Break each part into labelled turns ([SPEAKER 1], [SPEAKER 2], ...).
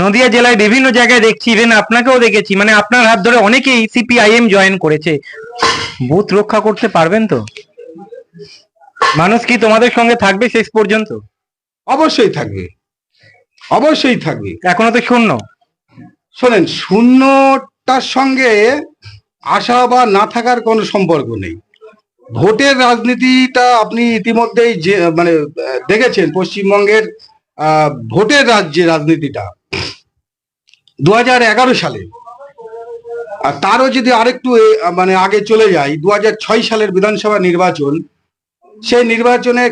[SPEAKER 1] নদিয়া জেলায় বিভিন্ন জায়গায় দেখছি ইভেন আপনাকেও দেখেছি মানে আপনার হাত ধরে অনেকেই সিপিআইএম জয়েন করেছে। বুথ রক্ষা করতে পারবেন তো? মানুষ কি তোমাদের সঙ্গে থাকবে শেষ পর্যন্ত?
[SPEAKER 2] অবশ্যই থাকবে। অবশ্যই থাকবে।
[SPEAKER 1] এখনও তো শূন্য।
[SPEAKER 2] শোনেন শূন্যটার সঙ্গে আসা বা না থাকার কোনো সম্পর্ক নেই। ভোটের রাজনীতিটা আপনি ইতিমধ্যেই যে মানে দেখেছেন পশ্চিমবঙ্গের ভোটের রাজ্যে রাজনীতিটা। দু হাজার এগারো সালে। আর তারও যদি আরেকটু মানে আগে চলে যায় দু হাজার ছয় সালের বিধানসভা নির্বাচন, সেই নির্বাচনে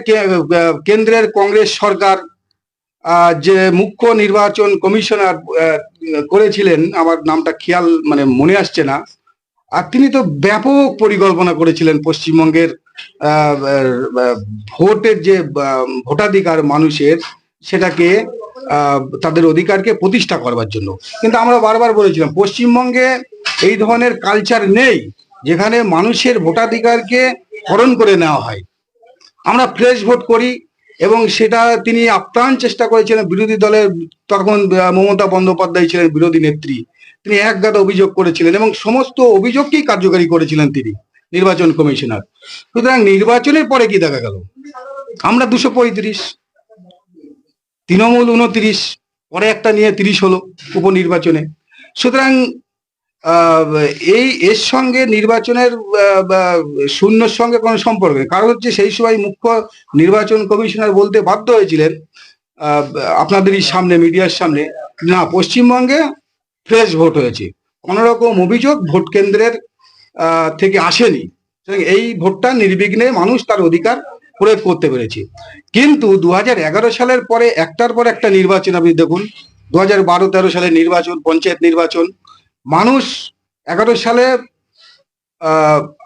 [SPEAKER 2] কেন্দ্রের কংগ্রেস সরকার যে মুখ্য নির্বাচন কমিশনার করেছিলেন, আমার নামটা খেয়াল মানে মনে আসছে না। আর তিনি তো ব্যাপক পরিকল্পনা করেছিলেন পশ্চিমবঙ্গের ভোটের যে ভোটাধিকার মানুষের, সেটাকে তাদের অধিকারকে প্রতিষ্ঠা করবার জন্য। কিন্তু আমরা বারবার বলেছিলাম, পশ্চিমবঙ্গে এই ধরনের কালচার নেই যেখানে মানুষের ভোটাধিকারকে হরণ করে নেওয়া হয়। আমরা ফ্রেশ ভোট করি এবং সেটা তিনি আপ্রাণ চেষ্টা করেছিলেন, বিরোধী দলের তখন মমতা বন্দ্যোপাধ্যায় ছিলেন বিরোধী নেত্রী। তিনি এক গাদা অভিযোগ করেছিলেন এবং সমস্ত অভিযোগকেই কার্যকারী করেছিলেন তিনি, নির্বাচন কমিশনার। সুতরাং নির্বাচনের পরে কি দেখা গেল? আমরা দুশো পঁয়ত্রিশ তৃণমূল উনত্রিশ, পরে একটা নিয়ে তিরিশ হলো উপনির্বাচনে। সুতরাং এই, এর সঙ্গে নির্বাচনের শূন্যর সঙ্গে কোনো সম্পর্ক নেই। কারণ হচ্ছে সেই সময় মুখ্য নির্বাচন কমিশনার বলতে বাধ্য হয়েছিলেন আপনাদেরই সামনে, মিডিয়ার সামনে, না, পশ্চিমবঙ্গে ফ্রেশ ভোট হয়েছে। কোনোরকম অভিযোগ ভোট কেন্দ্রের থেকে আসেনি। এই ভোটটা নির্বিঘ্নে মানুষ তার অধিকার প্রয়োগ করতে পেরেছে। কিন্তু দু হাজার এগারো সালের পরে একটার পর একটা নির্বাচন আপনি দেখুন দু হাজার বারো তেরো সালের নির্বাচন, পঞ্চায়েত নির্বাচন, মানুষ এগারো সালে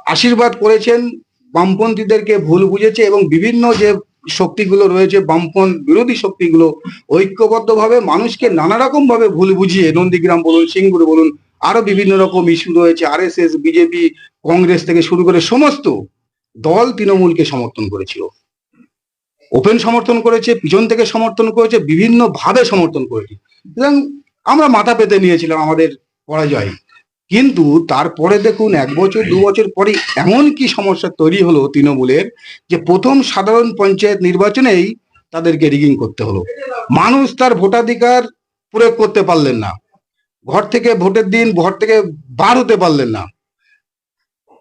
[SPEAKER 2] আশীর্বাদ করেছেন, বামপন্থীদেরকে ভুল বুঝেছে এবং বিভিন্ন যে শক্তিগুলো রয়েছে, বামপন্থ বিরোধী শক্তিগুলো ঐক্যবদ্ধভাবে মানুষকে নানা রকম ভাবে ভুল বুঝিয়ে, নন্দীগ্রাম বলুন, সিঙ্গুর বলুন, আরও বিভিন্ন রকম ইস্যু রয়েছে আর বিজেপি কংগ্রেস থেকে শুরু করে সমস্ত দল তৃণমূলকে সমর্থন করেছিল। ওপেন সমর্থন করেছে, পিছন থেকে সমর্থন করেছে, বিভিন্ন ভাবে সমর্থন করেছে। সুতরাং আমরা মাথা পেতে নিয়েছিলাম আমাদের পরাজয়। কিন্তু তারপরে দেখুন, এক বছর, দু বছর পরে এমন কি সমস্যা তৈরি হলো তৃণমূলের যে প্রথম সাধারণ পঞ্চায়েত নির্বাচনেই তাদেরকে রিগিং করতে হলো। মানুষ তার ভোটাধিকার প্রয়োগ করতে পারলেন না। ঘর থেকে ভোটের দিন, ঘর থেকে বার হতে পারলেন না।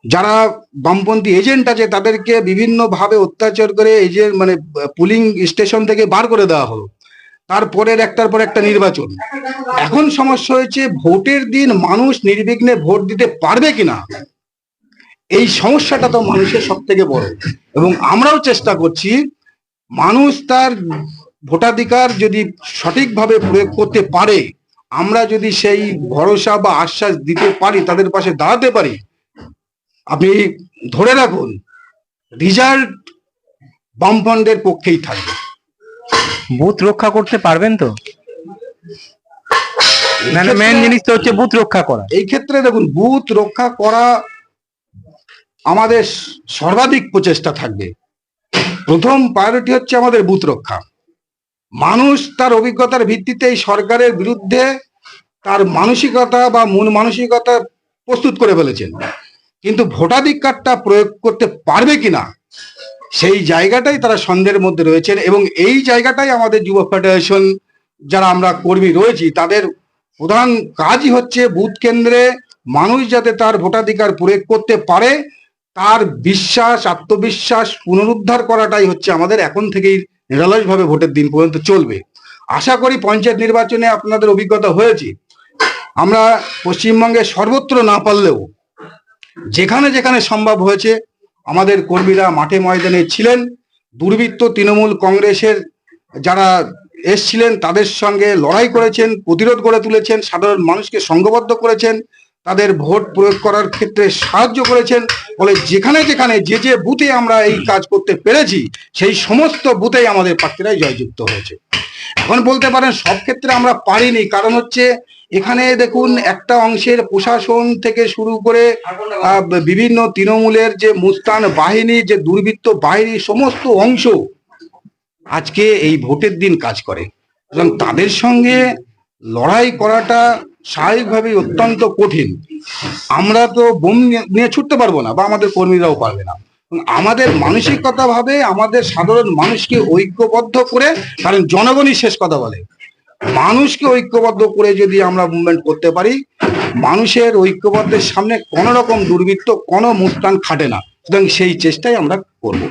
[SPEAKER 2] যারা বামপন্থী এজেন্ট আছে, তাদেরকে বিভিন্ন ভাবে অত্যাচার করে এজেন্ট মানে পুলিং স্টেশন থেকে বার করে দেওয়া হলো। তারপরের একটার পর একটা নির্বাচন। এখন সমস্যা হয়েছে, ভোটের দিন মানুষ নির্বিঘ্নে ভোট দিতে পারবে কিনা? এই সমস্যাটা তো মানুষের সব থেকে বড়। এবং আমরাও চেষ্টা করছি, মানুষ তার ভোটাধিকার যদি সঠিকভাবে প্রয়োগ করতে পারে, আমরা যদি সেই ভরসা বা আশ্বাস দিতে পারি, তাদের পাশে দাঁড়াতে পারি আপনি ধরে রাখুন রিজাল্ট বামফ্রন্টের পক্ষেই থাকবে।
[SPEAKER 1] বুথ রক্ষা করতে পারবেন তো?
[SPEAKER 2] এই
[SPEAKER 1] মানে মেন
[SPEAKER 2] ক্ষেত্রে-
[SPEAKER 1] জিনিস তো হচ্ছে বুথ রক্ষা করা।
[SPEAKER 2] এই ক্ষেত্রে দেখুন বুথ রক্ষা করা আমাদের সর্বাধিক প্রচেষ্টা থাকবে। প্রথম প্রায়োরিটি হচ্ছে আমাদের বুথ রক্ষা। মানুষ তার অভিজ্ঞতার ভিত্তিতে এই সরকারের বিরুদ্ধে তার মানসিকতা বা মন মানসিকতা প্রস্তুত করে ফেলেছেন। কিন্তু ভোটাধিকারটা প্রয়োগ করতে পারবে কিনা, সেই জায়গাটাই তারা সন্দেহের মধ্যে রয়েছেন এবং এই জায়গাটাই আমাদের যুব ফেডারেশন যারা আমরা কর্মী রয়েছি, তাদের প্রধান কাজই হচ্ছে বুথ কেন্দ্রে মানুষ যাতে তার ভোটাধিকার প্রয়োগ করতে পারে, তার বিশ্বাস, আত্মবিশ্বাস পুনরুদ্ধার করাটাই হচ্ছে আমাদের এখন থেকেই নিরলসভাবে ভোটের দিন পর্যন্ত চলবে। আশা করি পঞ্চায়েত নির্বাচনে আপনাদের অভিজ্ঞতা হয়েছে। আমরা পশ্চিমবঙ্গে সর্বত্র না পারলেও যেখানে যেখানে সম্ভব হয়েছে, আমাদের কর্মীরা মাঠে ময়দানে ছিলেন। দুর্বৃত্ত তৃণমূল কংগ্রেসের যারা এসছিলেন, তাদের সঙ্গে লড়াই করেছেন, প্রতিরোধ গড়ে তুলেছেন, সাধারণ মানুষকে সংঘবদ্ধ করেছেন, তাদের ভোট প্রয়োগ করার ক্ষেত্রে সাহায্য করেছেন। ফলে যেখানে যেখানে যে যে বুথে আমরা এই কাজ করতে পেরেছি, সেই সমস্ত বুথেই আমাদের প্রার্থীরাই জয়যুক্ত হয়েছে। এখন বলতে পারেন সব ক্ষেত্রে আমরা পারিনি। কারণ হচ্ছে এখানে দেখুন একটা অংশের প্রশাসন থেকে শুরু করে বিভিন্ন তৃণমূলের যে মুস্তান বাহিনী, যে দুর্বৃত্ত বাহিনী, সমস্ত অংশ আজকে এই ভোটের দিন কাজ করে। এবং তাদের সঙ্গে লড়াই করাটা স্বাভাবিকভাবেই অত্যন্ত কঠিন। আমরা তো বোম নিয়ে- নিয়ে ছুটতে পারব না বা আমাদের কর্মীরাও পারবে না। আমাদের মানসিকতা ভাবে আমাদের সাধারণ মানুষকে ঐক্যবদ্ধ করে, কারণ জনগণই শেষ কথা বলে। মানুষকে ঐক্যবদ্ধ করে যদি আমরা মুভমেন্ট করতে পারি, মানুষের ঐক্যবদ্ধের সামনে কোনো রকম দুর্বৃত্ত, কোনো মুস্তান খাটে না। সুতরাং সেই চেষ্টাই আমরা করব।